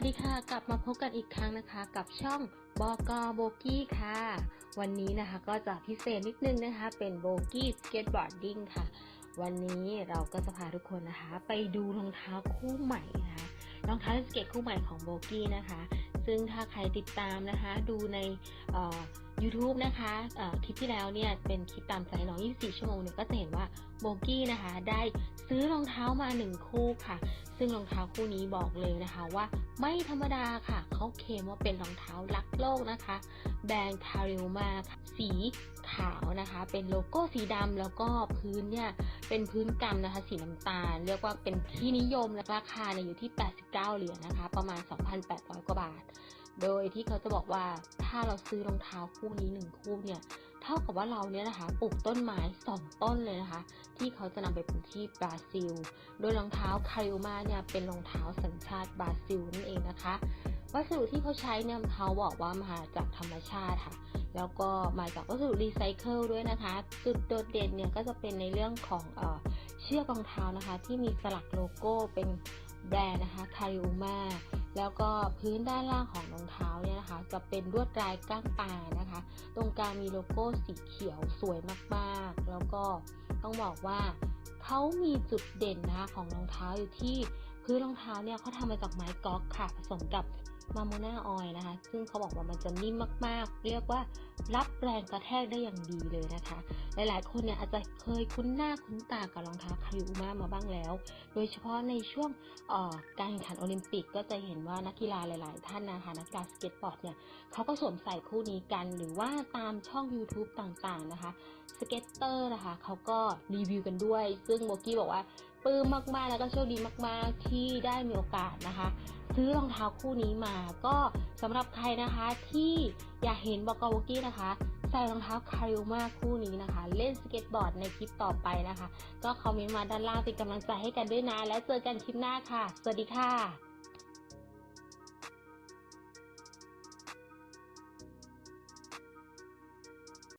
วัสดีค่ะ กลับมาพบกันอีกครั้งนะคะ กับช่องบอกอโบกี้ค่ะ วันนี้นะคะก็จะพิเศษนิดนึงนะคะ เป็นโบกี้สเก็ตบอร์ดดิ้งค่ะ วันนี้เราก็จะพาทุกคนนะคะ ไปดูรองเท้าคู่ใหม่นะคะรองเท้าสเก็ตคู่ใหม่ของโบกี้นะคะ ซึ่งถ้าใครติดตามนะคะ ดูในเอ่อ YouTube นะคะคลิปที่แล้วเนี่ยเป็นคลิปตามใจน้อง 24 ชั่วโมงเนี่ยก็จะเห็นว่าโบกี้นะคะ ได้ซื้อรองเท้ามาหนึ่งคู่ค่ะ ซึ่งรองเท้าคู่นี้บอกเลยนะคะว่าไม่ธรรมดาค่ะเขาเคลมว่าเป็นรองเท้ารักโลกนะคะ แบรนด์คาริลมาสีขาวนะคะ เป็นโลโก้สีดำแล้วก็พื้นเนี่ยเป็นพื้นกำนะคะสีน้ำตาล เรียกว่าเป็นที่นิยมและราคาเนี่ยอยู่ที่ 89 เหรียญนะคะ ประมาณ 2,800 กว่าบาท โดยที่เขาจะบอกว่าถ้าเราซื้อรองเท้าคู่นี้หนึ่งคู่เนี่ยเท่ากับว่าเราเนี่ยนะคะปลูกต้นไม้สองต้นเลยนะคะ ที่เขาจะนำไปปลูกที่บราซิล โดยรองเท้าคาริลมาเนี่ยเป็นรองเท้าสัญชาติบราซิลนั่นเองนะคะ วัสดุที่เขาใช้เนี่ยเขาบอกว่ามาจากธรรมชาติค่ะ แล้วก็มาจากวัสดุรีไซเคิลด้วยนะคะ จุดโดดเด่นเนี่ยก็จะเป็นในเรื่องของเเชือกรองเท้านะคะ ที่มีสลักโลโก้เป็นแบรนด์นะคะคาริลมา แล้วก็พื้นด้านล่างของรองเท้าเนี่ยนะคะ จะเป็นลวดลายก้างปลานะคะ ตรงกลางมีโลโก้สีเขียวสวยมากๆ แล้วก็ต้องบอกว่าเขามีจุดเด่นนะคะของรองเท้าอยู่ที่พื้นรองเท้าเนี่ยเขาทำมาจากไม้ก๊อกค่ะผสมกับมาโมนาออยนะคะ ซึ่งเขาบอกว่ามันจะนิ่มมากๆ เรียกว่ารับแรงกระแทกได้อย่างดีเลยนะคะ หลายๆ คนเนี่ยอาจจะเคยคุ้นหน้าคุ้นตากับรองเท้าคาริอุมามาบ้างแล้ว โดยเฉพาะในช่วงการแข่งขันโอลิมปิกก็จะเห็นว่านักกีฬาหลาย ๆ ท่านนะคะนักกีฬาสเก็ตบอร์ดเนี่ยเขาก็สวมใส่คู่นี้กัน หรือว่าตามช่อง YouTube ต่าง ๆ นะคะสเก็ตเตอร์นะคะเขาก็รีวิวกันด้วย ซึ่งโบกี้บอกว่าปลื้มมาก ๆ แล้วก็โชคดีมาก ๆ ที่ได้มีโอกาสนะคะซื้อรองเท้าคู่นี้มา ก็สำหรับใครนะคะที่อยากเห็นบอกกโบกี้นะคะ ใส่รองเท้าคาริวมาคู่นี้นะคะ เล่นสเก็ตบอร์ดในคลิปต่อไปนะคะ ก็คอมเมนต์มาด้านล่างเป็นกำลังใจให้กันด้วยนะ แล้วเจอกันคลิปหน้าค่ะ สวัสดีค่ะ